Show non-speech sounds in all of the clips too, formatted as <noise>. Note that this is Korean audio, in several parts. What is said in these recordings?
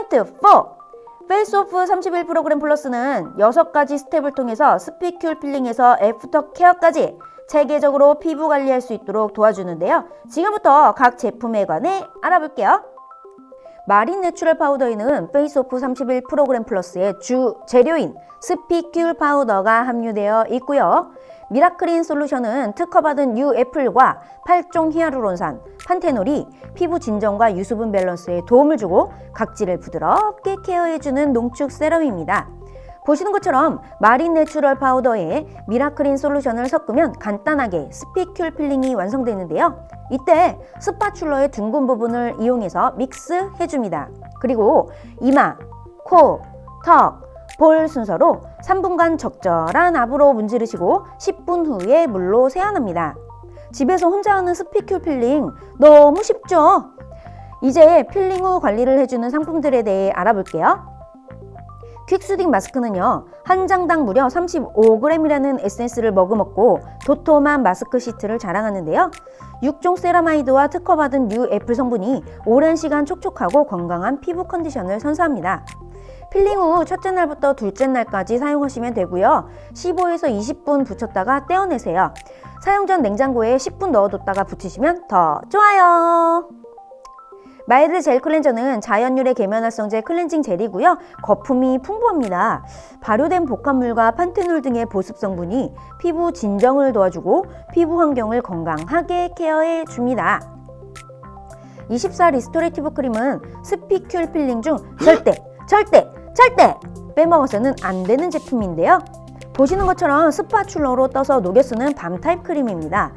포인트 4. 페이스오프 31 프로그램 플러스는 6가지 스텝을 통해서 스피큘 필링에서 애프터 케어까지 체계적으로 피부 관리할 수 있도록 도와주는데요. 지금부터 각 제품에 관해 알아볼게요. 마린 내추럴 파우더에는 페이스오프 31 프로그램 플러스의 주 재료인 스피큘 파우더가 함유되어 있고요. 미라클인 솔루션은 특허받은 유애플과 8종 히아루론산, 판테놀이 피부 진정과 유수분 밸런스에 도움을 주고 각질을 부드럽게 케어해주는 농축 세럼입니다. 보시는 것처럼 마린 내추럴 파우더에 미라클인 솔루션을 섞으면 간단하게 스피큘 필링이 완성되는데요. 이때 스파츌러의 둥근 부분을 이용해서 믹스 해줍니다. 그리고 이마, 코, 턱, 볼 순서로 3분간 적절한 압으로 문지르시고 10분 후에 물로 세안합니다. 집에서 혼자 하는 스피큘 필링 너무 쉽죠? 이제 필링 후 관리를 해주는 상품들에 대해 알아볼게요. 퀵수딩 마스크는요, 한 장당 무려 35g이라는 에센스를 머금었고 도톰한 마스크 시트를 자랑하는데요. 6종 세라마이드와 특허받은 유애플 성분이 오랜 시간 촉촉하고 건강한 피부 컨디션을 선사합니다. 필링 후 첫째 날부터 둘째 날까지 사용하시면 되고요. 15에서 20분 붙였다가 떼어내세요. 사용 전 냉장고에 10분 넣어뒀다가 붙이시면 더 좋아요. 마일드 젤 클렌저는 자연유래 계면활성제 클렌징 젤이고요. 거품이 풍부합니다. 발효된 복합물과 판테놀 등의 보습 성분이 피부 진정을 도와주고 피부 환경을 건강하게 케어해 줍니다. 24 리스토레이티브 크림은 스피큘 필링 중 절대, 절대, 절대 빼먹어서는 안 되는 제품인데요. 보시는 것처럼 스파츌러로 떠서 녹여 쓰는 밤 타입 크림입니다.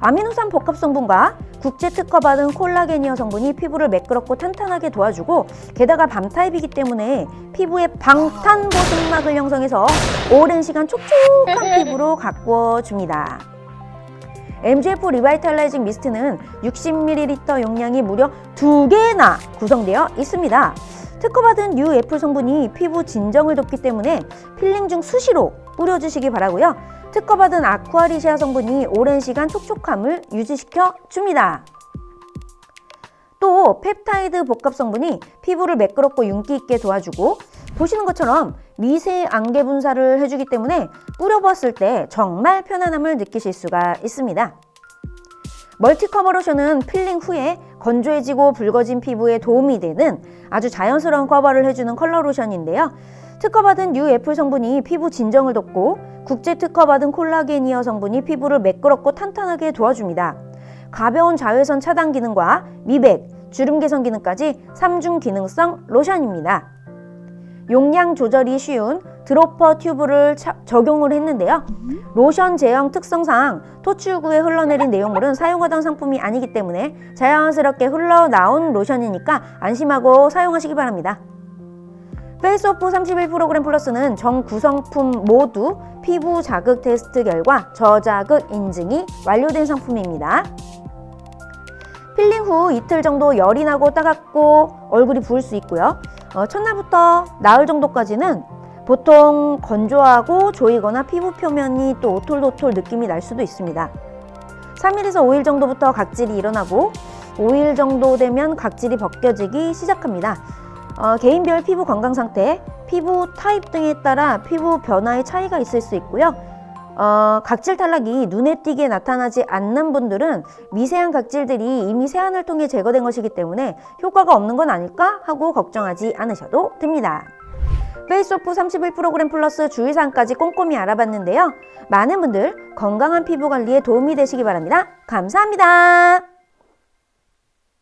아미노산 복합 성분과 국제 특허받은 콜라겐이어 성분이 피부를 매끄럽고 탄탄하게 도와주고 게다가 밤 타입이기 때문에 피부에 방탄 보습막을 형성해서 오랜 시간 촉촉한 <laughs> 피부로 가꾸어 줍니다. MGF 리바이탈라이징 미스트는 60ml 용량이 무려 2개나 구성되어 있습니다. 특허받은 유애플 성분이 피부 진정을 돕기 때문에 필링 중 수시로 뿌려주시기 바라고요. 특허받은 아쿠아리시아 성분이 오랜 시간 촉촉함을 유지시켜 줍니다. 또 펩타이드 복합 성분이 피부를 매끄럽고 윤기 있게 도와주고 보시는 것처럼 미세 안개 분사를 해주기 때문에 뿌려봤을 때 정말 편안함을 느끼실 수가 있습니다. 멀티 커버 로션은 필링 후에 건조해지고 붉어진 피부에 도움이 되는 아주 자연스러운 커버를 해주는 컬러 로션인데요. 특허받은 유애플 성분이 피부 진정을 돕고 국제 특허받은 콜라겐이어 성분이 피부를 매끄럽고 탄탄하게 도와줍니다. 가벼운 자외선 차단 기능과 미백, 주름 개선 기능까지 3중 기능성 로션입니다. 용량 조절이 쉬운 드로퍼 튜브를 차- 적용을 했는데요. 로션 제형 특성상 토출구에 흘러내린 내용물은 사용하던 상품이 아니기 때문에 자연스럽게 흘러나온 로션이니까 안심하고 사용하시기 바랍니다. 페이스오프 31 프로그램 플러스는 전 구성품 모두 피부 자극 테스트 결과 저자극 인증이 완료된 상품입니다. 필링 후 이틀 정도 열이 나고 따갑고 얼굴이 부을 수 있고요. 어, 첫날부터 나흘 정도까지는 보통 건조하고 조이거나 피부 표면이 또 오톨도톨 느낌이 날 수도 있습니다. 3일에서 5일 정도부터 각질이 일어나고 5일 정도 되면 각질이 벗겨지기 시작합니다. 어, 개인별 피부 건강 상태, 피부 타입 등에 따라 피부 변화의 차이가 있을 수 있고요. 어, 각질 탈락이 눈에 띄게 나타나지 않는 분들은 미세한 각질들이 이미 세안을 통해 제거된 것이기 때문에 효과가 없는 건 아닐까 하고 걱정하지 않으셔도 됩니다. 페이스오프 31 프로그램 플러스 주의사항까지 꼼꼼히 알아봤는데요. 많은 분들 건강한 피부 관리에 도움이 되시기 바랍니다. 감사합니다.